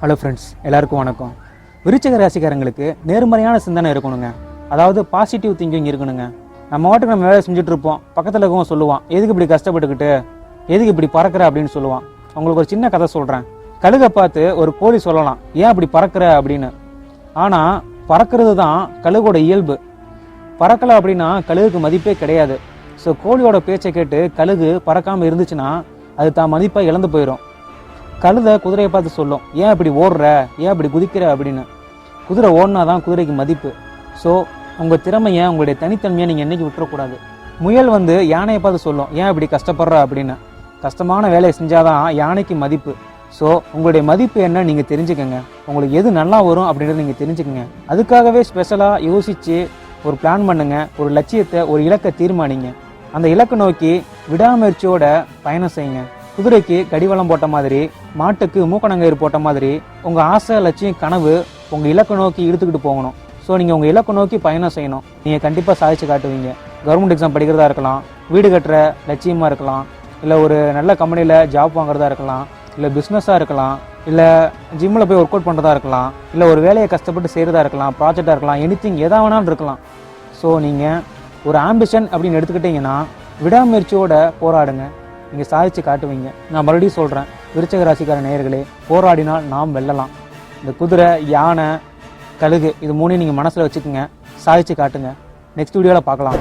Hello friends எல்லாருக்கும் வணக்கம். விருச்சக ராசிக்காரங்களுக்கு நேர்மறையான சிந்தனை இருக்கணுங்க. அதாவது பாசிட்டிவ் திங்கிங் இருக்கணுங்க. நம்ம வாட்டுக்கு நம்ம வேலை செஞ்சுட்டு இருப்போம். பக்கத்தில் இருக்கவங்க சொல்லுவான் எதுக்கு இப்படி கஷ்டப்பட்டுக்கிட்டு? எதுக்கு இப்படி பறக்கிற? அப்படின்னு சொல்லுவான். உங்களுக்கு ஒரு சின்ன கதை சொல்கிறேன் கழுகை பார்த்து ஒரு கோழி சொல்லலாம் ஏன் அப்படி பறக்கிற? அப்படின்னு. ஆனால் பறக்கிறது தான் கழுகோட இயல்பு. பறக்கலை அப்படின்னா கழுகுக்கு மதிப்பே கிடையாது. ஸோ கோழியோட பேச்சை கேட்டு கழுகு பறக்காமல் இருந்துச்சுன்னா அது தான் மதிப்பாக இழந்து போயிடும் கழுதை குதிரையை பார்த்து சொல்லும் ஏன் இப்படி ஓடுற? ஏன் இப்படி குதிக்கிற? அப்படின்னு. குதிரை ஓடினா தான் குதிரைக்கு மதிப்பு. ஸோ உங்கள் திறமையை உங்களுடைய தனித்தன்மையை நீங்கள் என்றைக்கு விட்டுறக்கூடாது. முயல் வந்து யானையை பார்த்து சொல்லும் ஏன் இப்படி கஷ்டப்படுற? அப்படின்னு. கஷ்டமான வேலையை செஞ்சாதான் யானைக்கு மதிப்பு. ஸோ உங்களுடைய மதிப்பு என்ன நீங்கள் தெரிஞ்சுக்கங்க. உங்களுக்கு எது நல்லா வரும் அப்படின்றத நீங்கள் தெரிஞ்சுக்கங்க. அதுக்காகவே ஸ்பெஷலாக யோசித்து ஒரு பிளான் பண்ணுங்க. ஒரு லட்சியத்தை ஒரு இலக்கை தீர்மானிங்க. அந்த இலக்கை நோக்கி விடாமுயற்சியோட பயணம் செய்யுங்க. குதிரைக்கு கடிவளம் போட்ட மாதிரி மாட்டுக்கு மூக்கணங்கயிறு போட்ட மாதிரி உங்கள் ஆசை லட்சியம் கனவு உங்கள் இலக்கை நோக்கி இழுத்துக்கிட்டு போகணும். ஸோ நீங்கள் உங்கள் இலக்கை நோக்கி பயணம் செய்யணும். நீங்கள் கண்டிப்பாக சாதிச்சு காட்டுவீங்க. கவர்மெண்ட் எக்ஸாம் படிக்கிறதா இருக்கலாம் வீடு கட்டுற லட்சியமாக இருக்கலாம் இல்லை ஒரு நல்ல கம்பெனியில் ஜாப் வாங்குறதா இருக்கலாம் இல்லை பிஸ்னஸாக இருக்கலாம் இல்லை ஜிம்மில் போய் ஒர்க் அவுட் பண்ணுறதா இருக்கலாம் இல்லை ஒரு வேலையை கஷ்டப்பட்டு செய்கிறதா இருக்கலாம் ப்ராஜெக்டாக இருக்கலாம் எனிதிங் எதா வேணாலும் இருக்கலாம். ஸோ நீங்கள் ஒரு ஆம்பிஷன் அப்படின்னு எடுத்துக்கிட்டிங்கன்னா விடாமுயற்சியோட போராடுங்க. நீங்கள் சாதிச்சு காட்டுவீங்க. நான் மறுபடியும் சொல்கிறேன் விருச்சக ராசிக்கார நேயர்களே போராடினால் நாம் வெல்லலாம். இந்த குதிரை யானை கழுகு இது மூணையும் நீங்கள் மனசில் வச்சுக்கோங்க சாதிச்சு காட்டுங்க. நெக்ஸ்ட் வீடியோவில் பார்க்கலாம்.